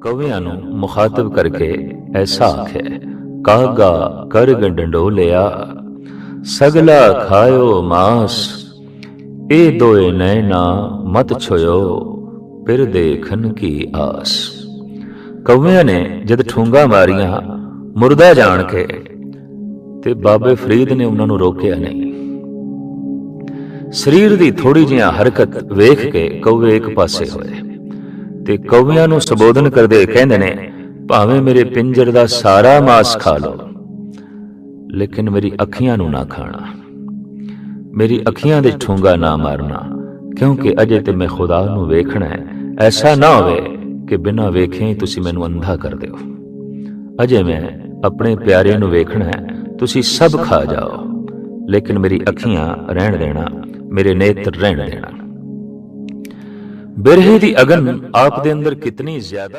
ਕਵੀਆਂ ਨੂੰ ਮੁਖਾਤਬ ਕਰਕੇ ਐਸਾ ਆਖਿਆ ਕਾਗਾ ਕਰ ਗੰਡੋ ਲਿਆ ਸਗਲਾ ਖਾਇਓ ਮਾਸ, ਇਹ ਦੋਏ ਨੈਣਾ ਮਤ ਛੋਇਓ, ਫਿਰ ਦੇਖਣ ਕੀ ਆਸ। ਕਵੀਆਂ ਨੇ ਜਦ ਠੂੰਗਾ ਮਾਰੀਆਂ, ਮੁਰਦਾ ਜਾਣ ਕੇ, ਤੇ ਬਾਬੇ ਫਰੀਦ ਨੇ ਉਹਨਾਂ ਨੂੰ ਰੋਕਿਆ ਨਹੀਂ। ਸਰੀਰ ਦੀ ਥੋੜੀ ਜਿਹੀ ਹਰਕਤ ਵੇਖ ਕੇ ਕੌਵੇ ਇੱਕ ਪਾਸੇ ਹੋਏ। ਤੇ ਕੌਵਿਆਂ ਨੂੰ ਸੰਬੋਧਨ ਕਰਦੇ ਕਹਿੰਦੇ ਨੇ, ਭਾਵੇਂ ਮੇਰੇ ਪਿੰਜਰ ਦਾ ਸਾਰਾ ਮਾਸ ਖਾ ਲਓ, ਲੇਕਿਨ ਮੇਰੀ ਅੱਖੀਆਂ ਨੂੰ ਨਾ ਖਾਣਾ। ਮੇਰੀ ਅੱਖੀਆਂ ਦੇ ਠੂੰਗਾ ਨਾ ਮਾਰਨਾ, ਕਿਉਂਕਿ ਅਜੇ ਤੇ ਮੈਂ ਖੁਦਾ ਨੂੰ ਵੇਖਣਾ ਹੈ। ਐਸਾ ਨਾ ਹੋਵੇ ਕਿ ਬਿਨਾਂ ਵੇਖੇ ਹੀ ਤੁਸੀਂ ਮੈਨੂੰ ਅੰਧਾ ਕਰ ਦਿਓ। ਅਜੇ ਮੈਂ ਆਪਣੇ ਪਿਆਰੇ ਨੂੰ ਵੇਖਣਾ ਹੈ, ਤੁਸੀਂ ਸਭ ਖਾ ਜਾਓ। ਲੇਕਿਨ ਮੇਰੀ ਅੱਖੀਆਂ ਰਹਿਣ ਦੇਣਾ, ਮੇਰੇ ਨੇਤਰ ਰਹਿਣ ਦੇਣਾ। ਬਿਰਹੇ ਦੀ ਅਗਨ ਆਪ ਦੇ ਅੰਦਰ ਕਿਤਨੀ ਜ਼ਿਆਦਾ